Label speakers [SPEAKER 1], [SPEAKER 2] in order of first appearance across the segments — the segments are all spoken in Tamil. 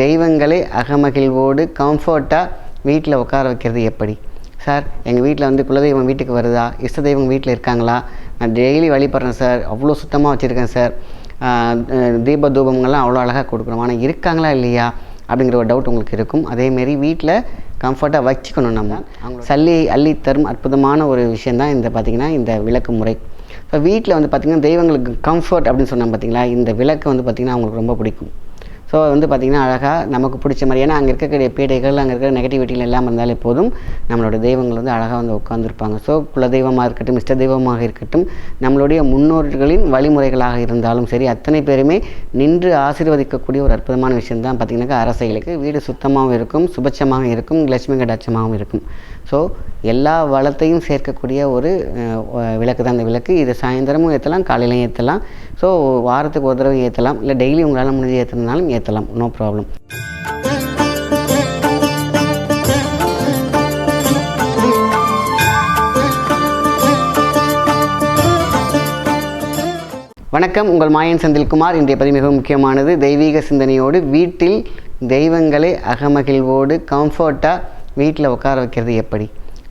[SPEAKER 1] தெய்வங்களை அகமகிழ்வோடு கம்ஃபர்ட்டாக வீட்டில் உட்கார வைக்கிறது எப்படி? சார் எங்கள் வீட்டில் வந்து குலதெய்வம் வீட்டுக்கு வருதா? இஷ்ட தெய்வம் வீட்டில் இருக்காங்களா? நான் டெய்லி வழிபடுறேன் சார். அவ்வளோ சுத்தமாக வச்சுருக்கேன் சார். தீப தூபங்கள்லாம் அவ்வளோ அழகாக கொடுக்குறோம். ஆனால் இருக்காங்களா இல்லையா? அப்படிங்கிற ஒரு டவுட் உங்களுக்கு இருக்கும். அதேமாரி வீட்டில் கம்ஃபர்ட்டாக வச்சுக்கணும் நம்ம. சல்லி அள்ளி தரும் அற்புதமான ஒரு விஷயந்தான் இந்த பார்த்திங்கன்னா இந்த விளக்கு முறை. இப்போ வீட்டில் வந்து பார்த்திங்கன்னா தெய்வங்களுக்கு கம்ஃபர்ட் அப்படின்னு சொன்னோம் பார்த்தீங்களா இந்த விளக்கு வந்து பார்த்திங்கன்னா அவங்களுக்கு ரொம்ப பிடிக்கும். ஸோ வந்து பார்த்திங்கன்னா அழகாக நமக்கு பிடிச்ச மாதிரி. ஏன்னா அங்கே இருக்கக்கூடிய பீடைகள் அங்கே இருக்கிற நெகட்டிவிட்டிகள் எல்லாம் இருந்தாலே போதும் நம்மளோட தெய்வங்கள் வந்து அழகாக வந்து உட்காந்துருப்பாங்க ஸோ குலதெய்வமாக இருக்கட்டும் இஷ்ட தெய்வமாக இருக்கட்டும் நம்மளுடைய முன்னோர்களின் வழிமுறைகளாக இருந்தாலும் சரி அத்தனை பேருமே நின்று ஆசீர்வதிக்கக்கூடிய ஒரு அற்புதமான விஷயம் தான் பார்த்திங்கனாக்கா அரசைகளுக்கு. வீடு சுத்தமாகவும் இருக்கும் சுபட்சமாகவும் இருக்கும் லட்சுமி கடாட்சமாகவும் இருக்கும். ஸோ எல்லா வளத்தையும் சேர்க்கக்கூடிய ஒரு விளக்கு தான் அந்த விளக்கு. இது சாயந்தரமும் ஏற்றலாம் காலையிலையும் ஏற்றலாம். ஸோ வாரத்துக்கு ஒரு தடவை ஏற்றலாம் இல்லை டெய்லி உங்களால் முடிஞ்சு ஏற்றுறதுனாலும் ஏற்றலாம் நோ ப்ராப்ளம் வணக்கம். உங்கள் மாயன் செந்தில்குமார். இன்றைய பதிவு மிகவும் முக்கியமானது. தெய்வீக சிந்தனையோடு வீட்டில் தெய்வங்களை அகமகிழ்வோடு கம்ஃபர்ட்டாக வீட்டில் உட்கார வைக்கிறது எப்படி?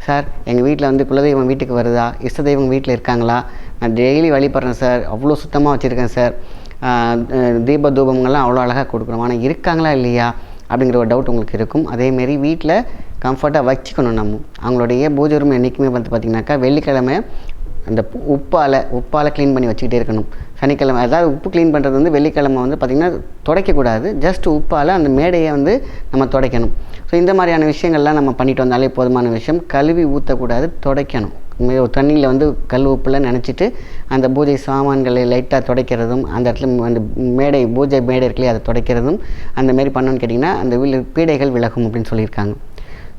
[SPEAKER 1] சார் எங்கள் வீட்டில் வந்து குலதெய்வம் வீட்டுக்கு வருதா? இஷ்ட தெய்வம் வீட்டில் இருக்காங்களா? நான் டெய்லி வழிபடுறேன் சார் அவ்வளோ சுத்தமாக வச்சுருக்கேன் சார் தீப தூபங்கள்லாம் அவ்வளோ அழகாக கொடுக்குறோம் ஆனால் இருக்காங்களா இல்லையா? அப்படிங்கிற ஒரு டவுட் உங்களுக்கு இருக்கும். அதேமாரி வீட்டில் கம்ஃபர்ட்டாக வச்சுக்கணும் நம்ம. அவங்களுடைய பூஜை ரூம் என்றைக்குமே வந்து பார்த்திங்கனாக்கா வெள்ளிக்கிழமை அந்த உப்பால் உப்பால் க்ளீன் பண்ணி வச்சுக்கிட்டே இருக்கணும். சனிக்கிழமை அதாவது உப்பு க்ளீன் பண்ணுறது வந்து வெள்ளிக்கிழமை வந்து பார்த்திங்கன்னா துடைக்கக்கூடாது. ஜஸ்ட் உப்பால் அந்த மேடையை வந்து நம்ம துடைக்கணும். ஸோ இந்த மாதிரியான விஷயங்கள்லாம் நம்ம பண்ணிட்டு வந்தாலே போதுமான விஷயம். கழுவி ஊற்றக்கூடாது துடைக்கணும். தண்ணியில் வந்து கல் உப்புலாம் நினச்சிட்டு அந்த பூஜை சாமான்களை லைட்டாக துடைக்கிறதும் அந்த இடத்துல அந்த மேடை பூஜை மேடை இருக்குல்லையே அதை துடைக்கிறதும் அந்த மாரி பண்ணோன்னு கேட்டிங்கன்னா அந்த வில் பீடைகள் விலகும் அப்படின்னு சொல்லியிருக்காங்க.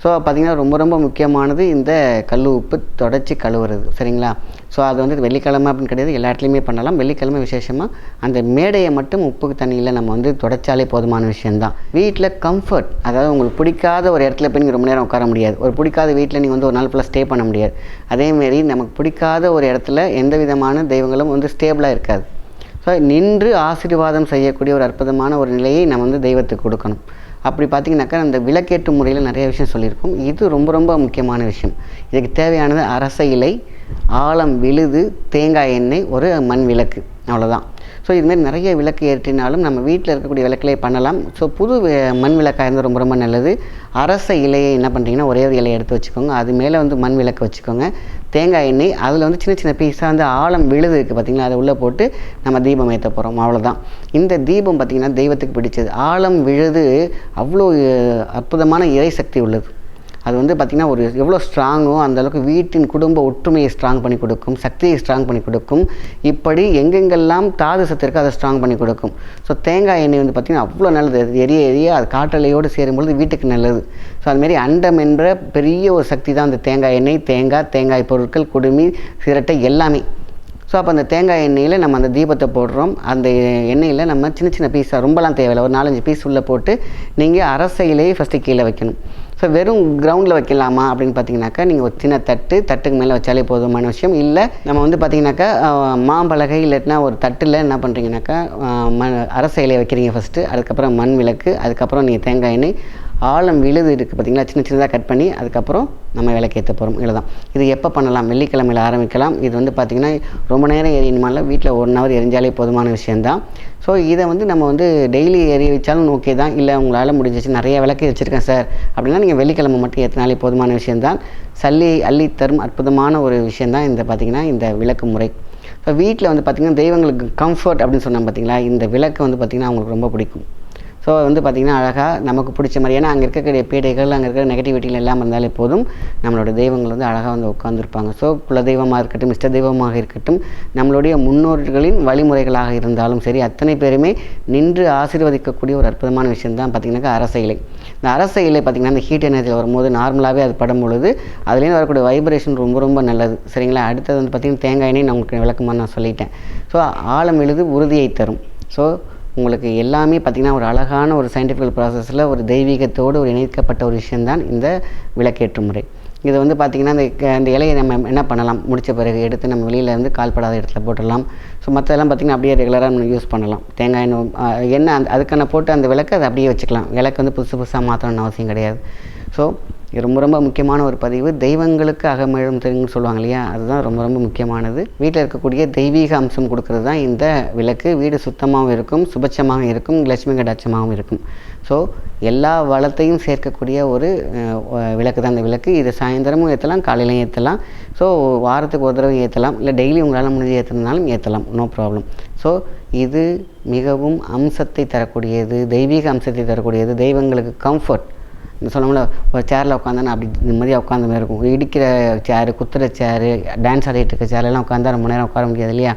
[SPEAKER 1] ஸோ பார்த்திங்கன்னா ரொம்ப ரொம்ப முக்கியமானது இந்த கல் உப்பு தொடச்சி கழுவுறது சரிங்களா? ஸோ அது வந்து வெள்ளிக்கிழமை அப்படின்னு கிடையாது எல்லா இடத்துலையுமே பண்ணலாம். வெள்ளிக்கிழமை விசேஷமாக அந்த மேடையை மட்டும் உப்பு தண்ணியில் நம்ம வந்து தொடச்சாலே போதுமான விஷயந்தான் வீட்டில் கம்ஃபர்ட் அதாவது உங்களுக்கு பிடிக்காத ஒரு இடத்துல போய் நீங்கள் ரொம்ப நேரம் உட்கார முடியாது. ஒரு பிடிக்காத வீட்டில் நீங்கள் வந்து ஒரு நாள் ஃபுல்லாக ஸ்டே பண்ண முடியாது. அதேமாரி நமக்கு பிடிக்காத ஒரு இடத்துல எந்த விதமான தெய்வங்களும் வந்து ஸ்டேபிளாக இருக்காது. ஸோ நின்று ஆசீர்வாதம் செய்யக்கூடிய ஒரு அற்புதமான ஒரு நிலையை நம்ம வந்து தெய்வத்துக்கு கொடுக்கணும். அப்படி பார்த்தீங்கன்னாக்கா அந்த விளக்கேற்று முறையில் நிறைய விஷயம் சொல்லியிருக்கோம். இது ரொம்ப ரொம்ப முக்கியமான விஷயம். இதுக்கு தேவையானது அரச இலை ஆழம் விழுது தேங்காய் எண்ணெய் ஒரு மண் விளக்கு. அவ்வளோதான் ஸோ இதுமாரி நிறைய விளக்கு ஏற்றினாலும் நம்ம வீட்டில் இருக்கக்கூடிய விளக்கிலே பண்ணலாம். ஸோ புது மண் விளக்காக இருந்தால் ரொம்ப ரொம்ப நல்லது. அரச இலையை என்ன பண்ணுறீங்கன்னா ஒரே ஒரு இலையை எடுத்து வச்சுக்கோங்க. அது மேலே வந்து மண் விளக்கு வச்சுக்கோங்க. தேங்காய் எண்ணெய் அதில் வந்து சின்ன சின்ன பீஸாக வந்து ஆழம் விழுது இருக்குது பார்த்தீங்களா அதை உள்ளே போட்டு நம்ம தீபம் ஏற்ற போகிறோம் அவ்வளோதான் இந்த தீபம் பார்த்திங்கன்னா தெய்வத்துக்கு பிடிச்சது. ஆழம் விழுது அவ்வளோ அற்புதமான இறை சக்தி உள்ளது. அது வந்து பார்த்திங்கன்னா ஒரு எவ்வளோ ஸ்ட்ராங்கோ அந்தளவுக்கு வீட்டின் குடும்ப ஒற்றுமையை ஸ்ட்ராங் பண்ணி கொடுக்கும் சக்தியை ஸ்ட்ராங் பண்ணி கொடுக்கும். இப்படி எங்கெங்கெல்லாம் தாது சத்து இருக்கோ அதை ஸ்ட்ராங் பண்ணி கொடுக்கும். ஸோ தேங்காய் எண்ணெய் வந்து பார்த்திங்கன்னா அவ்வளோ நல்லது. அது எரிய எரிய அது காற்றலையோடு சேரும்பொழுது வீட்டுக்கு நல்லது. ஸோ அதுமாரி அண்டம் என்ற பெரிய ஒரு சக்தி தான் அந்த தேங்காய் எண்ணெய் தேங்காய் தேங்காய் பொருட்கள் குடுமி சிரட்டை எல்லாமே. ஸோ அப்போ அந்த தேங்காய் எண்ணெயில் நம்ம அந்த தீபத்தை போடுறோம். அந்த எண்ணெயில் நம்ம சின்ன சின்ன பீஸாக ரொம்பலாம் தேவையில்லை. ஒரு நாலஞ்சு பீஸ் உள்ளே போட்டு நீங்கள் அரசையிலேயே ஃபஸ்ட்டு கீழே வைக்கணும். ஸோ வெறும் கிரவுண்டில் வைக்கலாமா அப்படின்னு பார்த்தீங்கன்னாக்கா நீங்கள் ஒரு சின்ன தட்டு தட்டுக்கு மேலே வச்சாலே போதுமான விஷயம். இல்லை நம்ம வந்து பார்த்தீங்கன்னாக்கா மாம்பலகை இல்லாட்டினா ஒரு தட்டில் என்ன பண்ணுறீங்கனாக்கா மண் அரச இலையை வைக்கிறீங்க ஃபஸ்ட்டு அதுக்கப்புறம் மண் விளக்கு அதுக்கப்புறம் நீங்கள் தேங்காய் எண்ணெய் ஆழம் விழுது இருக்குது பார்த்தீங்களா சின்ன சின்னதாக கட் பண்ணி அதுக்கப்புறம் நம்ம விளக்கேற்ற போகிறோம் இவ்வளோதான் இது எப்போ பண்ணலாம்? வெள்ளிக்கிழமையில் ஆரம்பிக்கலாம். இது வந்து பார்த்திங்கன்னா ரொம்ப நேரம் எரியணுமால வீட்டில் ஒன் ஹவர் எரிஞ்சாலே போதுமான விஷயந்தான் ஸோ இதை வந்து நம்ம வந்து டெய்லி எரிய வச்சாலும் ஓகே தான். இல்லை உங்களால் முடிஞ்சிச்சு நிறைய விளக்கு வச்சுருக்கேன் சார் அப்படின்னா நீங்கள் வெள்ளிக்கிழமை மட்டும் ஏற்றினாலே போதுமான விஷயந்தான் சல்லி அள்ளி தரும் அற்புதமான ஒரு விஷயந்தான் இந்த பார்த்திங்கன்னா இந்த விளக்கு முறை. இப்போ வீட்டில் வந்து பார்த்திங்கன்னா தெய்வங்களுக்கு கம்ஃபர்ட் அப்படின்னு சொன்னோம் பார்த்தீங்களா இந்த விளக்கு வந்து பார்த்திங்கன்னா அவங்களுக்கு ரொம்ப பிடிக்கும். ஸோ வந்து பார்த்திங்கன்னா அழகாக நமக்கு பிடிச்ச மாதிரி. ஏன்னா அங்கே இருக்கக்கூடிய பீடைகள் அங்கே இருக்கிற நெகட்டிவிட்டிகள் எல்லாம் இருந்தாலே போதும். நம்மளோட தெய்வங்கள் வந்து அழகாக வந்து உட்காந்துருப்பாங்க ஸோ குலதெய்வமாக இருக்கட்டும் இஷ்ட தெய்வமாக இருக்கட்டும் நம்மளுடைய முன்னோர்களின் வழிமுறைகளாக இருந்தாலும் சரி அத்தனை பேருமே நின்று ஆசீர்வதிக்கக்கூடிய ஒரு அற்புதமான விஷயம் தான் பார்த்திங்கனாக்கா அரச இலை. இந்த அரச இலை பார்த்திங்கன்னா அந்த ஹீட் எனர்ஜி வரும்போது நார்மலாகவே அது படும் பொழுது அதுலேருந்து வரக்கூடிய வைப்ரேஷன் ரொம்ப ரொம்ப நல்லது. சரிங்களா? அடுத்தது வந்து பார்த்திங்கன்னா தேங்காய் எண்ணெய் நான் உங்களுக்கு விளக்கமாக நான் சொல்லிட்டேன். ஸோ ஆழம் எழுது உறுதியை தரும். ஸோ உங்களுக்கு எல்லாமே பார்த்திங்கன்னா ஒரு அழகான ஒரு சயின்டிஃபிக்கல் ப்ராசஸில் ஒரு தெய்வீகத்தோடு ஒரு இணைக்கப்பட்ட ஒரு விஷயந்தான் இந்த விளக்கேற்று முறை. இது வந்து பார்த்திங்கன்னா அந்த க- அந்த இலையை நம்ம என்ன பண்ணலாம்? முடித்த பிறகு எடுத்து நம்ம வெளியில் இருந்து கால்படாத இடத்துல போட்டுடலாம். ஸோ மற்றதெல்லாம் பார்த்திங்கன்னா அப்படியே ரெகுலராக நம்ம யூஸ் பண்ணலாம். தேங்காய் எண்ணெய் எண்ணெய் அந்த அதுக்கான போட்டு அந்த விளக்கை அதை அப்படியே வச்சுக்கலாம். விளக்கு வந்து புதுசு புதுசாக மாற்றணும்னு அவசியம் கிடையாது. ஸோ இது ரொம்ப ரொம்ப முக்கியமான ஒரு பதிவு. தெய்வங்களுக்கு அகமிழும் தெரியும்னு சொல்லுவாங்க இல்லையா? அதுதான் ரொம்ப ரொம்ப முக்கியமானது. வீட்டில் இருக்கக்கூடிய தெய்வீக அம்சம் கொடுக்கறது தான் இந்த விளக்கு. வீடு சுத்தமாகவும் இருக்கும் சுபட்சமாகவும் இருக்கும் லட்சுமி கடாட்சமாகவும் இருக்கும். ஸோ எல்லா வளத்தையும் சேர்க்கக்கூடிய ஒரு விளக்கு தான் இந்த விளக்கு. இது சாயந்தரமும் ஏற்றலாம் காலையிலையும் ஏற்றலாம். ஸோ வாரத்துக்கு ஒரு தடவை ஏற்றலாம். இல்லை டெய்லி உங்களால் முடிஞ்சு ஏற்றுனாலும் ஏற்றலாம். நோ ப்ராப்ளம் ஸோ இது மிகவும் அம்சத்தை தரக்கூடியது தெய்வீக அம்சத்தை தரக்கூடியது தெய்வங்களுக்கு கம்ஃபர்ட் இந்த ஒரு சேரில் உட்காந்தா அப்படி நிம்மதியாக உட்காந்த மாதிரி இருக்கும். இடிக்கிற சேரு குத்துற சேரு டான்ஸ் ஆடிட்டு இருக்க சேர்லாம் உட்காந்தா ரொம்ப நேரம் உட்கார முடியாது இல்லையா?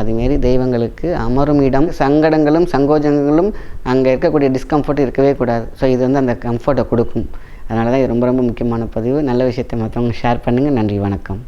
[SPEAKER 1] அதுமாரி தெய்வங்களுக்கு அமரும் இடம் சங்கடங்களும் சங்கோஜங்களும் அங்கே இருக்கக்கூடிய டிஸ்கம்ஃபர்ட் இருக்கவே கூடாது. ஸோ இது வந்து அந்த கம்ஃபர்ட்டை கொடுக்கும். அதனால தான் இது ரொம்ப ரொம்ப முக்கியமான பதிவு. நல்ல விஷயத்தை மற்றவங்க ஷேர் பண்ணுங்கள் நன்றி வணக்கம்.